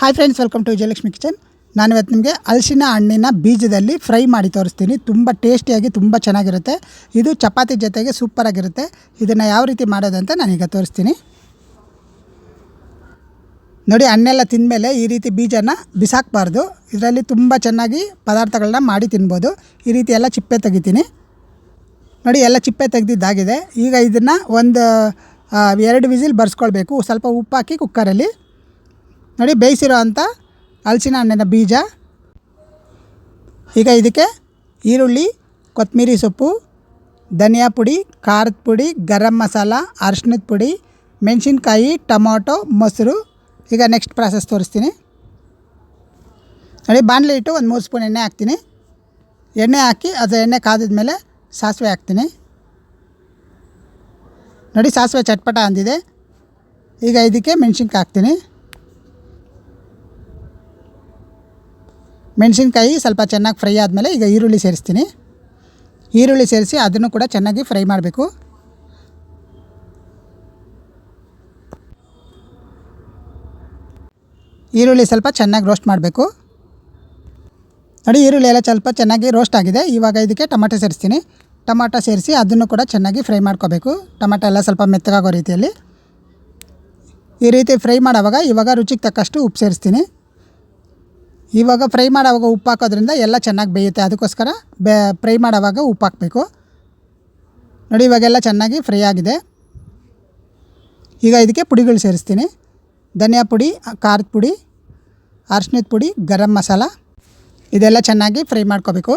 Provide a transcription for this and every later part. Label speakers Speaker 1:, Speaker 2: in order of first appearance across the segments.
Speaker 1: Hi friends welcome to Vijayalakshmi kitchen ನಾನು ಇವತ್ತು ನಿಮಗೆ ಹಲಸಿನ ಹಣ್ಣಿನ ಬೀಜದಲ್ಲಿ ಫ್ರೈ ಮಾಡಿ ತೋರಿಸ್ತೀನಿ. ತುಂಬ ಟೇಸ್ಟಿಯಾಗಿ, ತುಂಬ ಚೆನ್ನಾಗಿರುತ್ತೆ. ಇದು ಚಪಾತಿ ಜೊತೆಗೆ ಸೂಪರಾಗಿರುತ್ತೆ ಇದನ್ನು ಯಾವ ರೀತಿ ಮಾಡೋದು ಅಂತ ನಾನೀಗ ತೋರಿಸ್ತೀನಿ. ನೋಡಿ, ಹಣ್ಣೆಲ್ಲ ತಿಂದಮೇಲೆ ಈ ರೀತಿ ಬೀಜನ ಬಿಸಾಕಬಾರ್ದು. ಇದರಲ್ಲಿ ತುಂಬ ಚೆನ್ನಾಗಿ ಪದಾರ್ಥಗಳನ್ನ ಮಾಡಿ ತಿನ್ಬೋದು. ಈ ರೀತಿ ಎಲ್ಲ ಚಿಪ್ಪೆ ತೆಗಿತೀನಿ. ನೋಡಿ, ಎಲ್ಲ ಚಿಪ್ಪೆ ತೆಗೆದಿದ್ದಾಗಿದೆ. ಈಗ ಇದನ್ನು ಒಂದು ಎರಡು ವಿಸಿಲ್ ಬರ್ಸ್ಕೊಳ್ಬೇಕು. ಸ್ವಲ್ಪ ಉಪ್ಪು ಹಾಕಿ ಕುಕ್ಕರಲ್ಲಿ ನೋಡಿ ಬೇಯಿಸಿರೋ ಅಂಥ ಹಲಸಿನ ಹಣ್ಣಿನ ಬೀಜ. ಈಗ ಇದಕ್ಕೆ ಈರುಳ್ಳಿ ಕೊತ್ತಂಬರಿ ಸೊಪ್ಪು, ಧನಿಯಾ ಪುಡಿ, ಖಾರದ ಪುಡಿ, ಗರಂ ಮಸಾಲ, ಅರಿಶಿಣದ ಪುಡಿ, ಮೆಣಸಿನ್ಕಾಯಿ, ಟೊಮೊಟೊ, ಮೊಸರು. ಈಗ ನೆಕ್ಸ್ಟ್ ಪ್ರಾಸೆಸ್ ತೋರಿಸ್ತೀನಿ. ನೋಡಿ ಬಾಣಲೆ ಇಟ್ಟು ಒಂದು ಮೂರು ಸ್ಪೂನ್ ಎಣ್ಣೆ ಹಾಕ್ತೀನಿ. ಎಣ್ಣೆ ಹಾಕಿ ಅದು ಎಣ್ಣೆ ಕಾದಿದ ಮೇಲೆ ಸಾಸಿವೆ ಹಾಕ್ತೀನಿ. ನೋಡಿ ಸಾಸಿವೆ ಚಟ್ಪಟ ಅಂದಿದೆ. ಈಗ ಇದಕ್ಕೆ ಮೆಣಸಿನ್ಕಾಯಿ ಹಾಕ್ತೀನಿ. ಮೆಣಸಿನ್ಕಾಯಿ ಸ್ವಲ್ಪ ಚೆನ್ನಾಗಿ ಫ್ರೈ ಆದಮೇಲೆ ಈಗ ಈರುಳ್ಳಿ ಸೇರಿಸ್ತೀನಿ. ಈರುಳ್ಳಿ ಸೇರಿಸಿ ಅದನ್ನು ಕೂಡ ಚೆನ್ನಾಗಿ ಫ್ರೈ ಮಾಡಬೇಕು. ಈರುಳ್ಳಿ ಸ್ವಲ್ಪ ಚೆನ್ನಾಗಿ ರೋಸ್ಟ್ ಮಾಡಬೇಕು. ನೋಡಿ, ಈರುಳ್ಳಿ ಎಲ್ಲ ಸ್ವಲ್ಪ ಚೆನ್ನಾಗಿ ರೋಸ್ಟ್ ಆಗಿದೆ. ಇವಾಗ ಇದಕ್ಕೆ ಟೊಮಾಟೊ ಸೇರಿಸ್ತೀನಿ. ಟೊಮಾಟೊ ಸೇರಿಸಿ ಅದನ್ನು ಕೂಡ ಚೆನ್ನಾಗಿ ಫ್ರೈ ಮಾಡ್ಕೋಬೇಕು. ಟೊಮಾಟೊ ಎಲ್ಲ ಸ್ವಲ್ಪ ಮೆತ್ತಗಾಗೋ ರೀತಿಯಲ್ಲಿ. ಈ ರೀತಿ ಫ್ರೈ ಮಾಡೋವಾಗ ಇವಾಗ ರುಚಿಗೆ ತಕ್ಕಷ್ಟು ಉಪ್ಪು ಸೇರಿಸ್ತೀನಿ. ಇವಾಗ ಫ್ರೈ ಮಾಡೋವಾಗ ಉಪ್ಪು ಹಾಕೋದ್ರಿಂದ ಎಲ್ಲ ಚೆನ್ನಾಗಿ ಬೇಯುತ್ತೆ. ಅದಕ್ಕೋಸ್ಕರ ಬೆ, ಫ್ರೈ ಮಾಡೋವಾಗ ಉಪ್ಪು ಹಾಕಬೇಕು. ನೋಡಿ, ಇವಾಗೆಲ್ಲ ಚೆನ್ನಾಗಿ ಫ್ರೈ ಆಗಿದೆ. ಈಗ ಇದಕ್ಕೆ ಪುಡಿಗಳು ಸೇರಿಸ್ತೀನಿ. ಧನಿಯಾ ಪುಡಿ, ಖಾರದ ಪುಡಿ ಅರ್ಶಿನದ ಪುಡಿ, ಗರಂ ಮಸಾಲ. ಇದೆಲ್ಲ ಚೆನ್ನಾಗಿ ಫ್ರೈ ಮಾಡ್ಕೋಬೇಕು.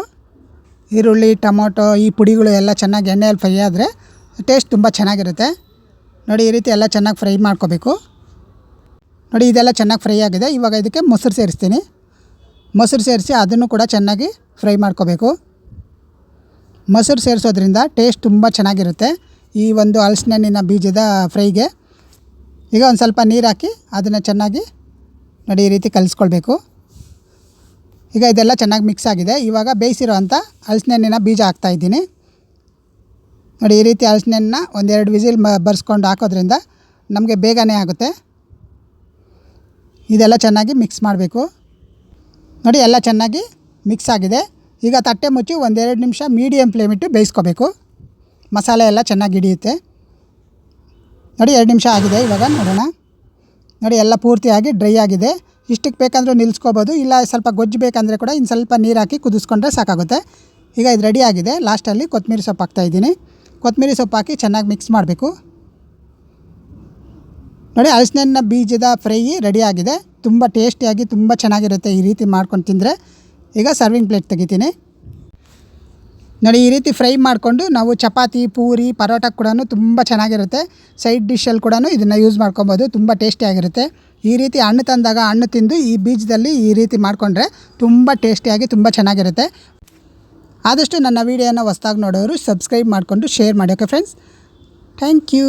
Speaker 1: ಈರುಳ್ಳಿ, ಟೊಮೊಟೊ, ಈ ಪುಡಿಗಳು ಎಲ್ಲ ಚೆನ್ನಾಗಿ ಎಣ್ಣೆಯಲ್ಲಿ ಫ್ರೈ ಆದರೆ ಟೇಸ್ಟ್ ತುಂಬ ಚೆನ್ನಾಗಿರುತ್ತೆ. ನೋಡಿ, ಈ ರೀತಿ ಎಲ್ಲ ಚೆನ್ನಾಗಿ ಫ್ರೈ ಮಾಡ್ಕೋಬೇಕು. ನೋಡಿ, ಇದೆಲ್ಲ ಚೆನ್ನಾಗಿ ಫ್ರೈ ಆಗಿದೆ. ಇವಾಗ ಇದಕ್ಕೆ ಮೊಸರು ಸೇರಿಸ್ತೀನಿ. ಮೊಸರು ಸೇರಿಸಿ ಅದನ್ನು ಕೂಡ ಚೆನ್ನಾಗಿ ಫ್ರೈ ಮಾಡ್ಕೋಬೇಕು. ಮೊಸರು ಸೇರಿಸೋದ್ರಿಂದ ಟೇಸ್ಟ್ ತುಂಬ ಚೆನ್ನಾಗಿರುತ್ತೆ. ಈ ಒಂದು ಹಲಸಿನ ಬೀಜದ ಫ್ರೈಗೆ ಈಗ ಒಂದು ಸ್ವಲ್ಪ ನೀರು ಹಾಕಿ ಅದನ್ನು ಚೆನ್ನಾಗಿ ನೋಡಿ ಈ ರೀತಿ ಕಲಿಸ್ಕೊಳ್ಬೇಕು. ಈಗ ಇದೆಲ್ಲ ಚೆನ್ನಾಗಿ ಮಿಕ್ಸ್ ಆಗಿದೆ. ಇವಾಗ ಬೇಯಿಸಿರೋ ಅಂಥ ಹಲಸಿನ ಬೀಜ ಹಾಕ್ತಾಯಿದ್ದೀನಿ ನೋಡಿ ಈ ರೀತಿ ಹಲಸಿನ ಒಂದೆರಡು ವಿಸಿಲ್ ಮ ಬರ್ಸ್ಕೊಂಡು ಹಾಕೋದ್ರಿಂದ ನಮಗೆ ಬೇಗನೆ ಆಗುತ್ತೆ. ಇದೆಲ್ಲ ಚೆನ್ನಾಗಿ ಮಿಕ್ಸ್ ಮಾಡಬೇಕು. ನೋಡಿ ಎಲ್ಲ ಚೆನ್ನಾಗಿ ಮಿಕ್ಸ್ ಆಗಿದೆ. ಈಗ ತಟ್ಟೆ ಮುಚ್ಚಿ ಒಂದೆರಡು ನಿಮಿಷ ಮೀಡಿಯಂ ಫ್ಲೇಮ್ ಇಟ್ಟು ಬೇಯಿಸ್ಕೋಬೇಕು. ಮಸಾಲೆ ಎಲ್ಲ ಚೆನ್ನಾಗಿ ಹಿಡಿಯುತ್ತೆ. ನೋಡಿ ಎರಡು ನಿಮಿಷ ಆಗಿದೆ ಇವಾಗ, ನೋಡೋಣ. ನೋಡಿ ಎಲ್ಲ ಪೂರ್ತಿಯಾಗಿ ಡ್ರೈ ಆಗಿದೆ. ಇಷ್ಟಕ್ಕೆ ಬೇಕಂದರೂ ನಿಲ್ಲಿಸ್ಕೋಬೋದು ಇಲ್ಲ ಸ್ವಲ್ಪ ಗೊಜ್ಜು ಬೇಕಂದರೆ ಕೂಡ ಇನ್ನು ಸ್ವಲ್ಪ ನೀರು ಹಾಕಿ ಕುದಿಸ್ಕೊಂಡ್ರೆ ಸಾಕಾಗುತ್ತೆ. ಈಗ ಇದು ರೆಡಿ ಆಗಿದೆ. ಲಾಸ್ಟಲ್ಲಿ ಕೊತ್ತಂಬರಿ ಸೊಪ್ಪು ಹಾಕ್ತಾಯಿದ್ದೀನಿ ಕೊತ್ತಂಬರಿ ಸೊಪ್ಪು ಹಾಕಿ ಚೆನ್ನಾಗಿ ಮಿಕ್ಸ್ ಮಾಡಬೇಕು. ನೋಡಿ ಹಲಸಿನ ಬೀಜದ ಫ್ರೈ ರೆಡಿಯಾಗಿದೆ ತುಂಬ ಟೇಸ್ಟಿಯಾಗಿ ತುಂಬ ಚೆನ್ನಾಗಿರುತ್ತೆ ಈ ರೀತಿ ಮಾಡ್ಕೊಂಡು ತಿಂದರೆ. ಈಗ ಸರ್ವಿಂಗ್ ಪ್ಲೇಟ್ ತೆಗಿತೀನಿ. ನೋಡಿ ಈ ರೀತಿ ಫ್ರೈ ಮಾಡಿಕೊಂಡು ನಾವು ಚಪಾತಿ, ಪೂರಿ, ಪರೋಟ ಕೂಡ ತುಂಬ ಚೆನ್ನಾಗಿರುತ್ತೆ. ಸೈಡ್ ಡಿಶಲ್ಲಿ ಕೂಡ ಇದನ್ನು ಯೂಸ್ ಮಾಡ್ಕೊಬೋದು. ತುಂಬ ಟೇಸ್ಟಿಯಾಗಿರುತ್ತೆ ಈ ರೀತಿ ಹಣ್ಣು ತಂದಾಗ ಹಣ್ಣು ತಿಂದು ಈ ಬೀಜದಲ್ಲಿ ಈ ರೀತಿ ಮಾಡಿಕೊಂಡ್ರೆ ತುಂಬ ಟೇಸ್ಟಿಯಾಗಿ ತುಂಬ ಚೆನ್ನಾಗಿರುತ್ತೆ. ಆದಷ್ಟು ನನ್ನ ವೀಡಿಯೋನ ಹೊಸ್ದಾಗಿ ನೋಡೋರು ಸಬ್ಸ್ಕ್ರೈಬ್ ಮಾಡಿಕೊಂಡು ಶೇರ್ ಮಾಡಿ ಓಕೆ ಫ್ರೆಂಡ್ಸ್ ಥ್ಯಾಂಕ್ ಯು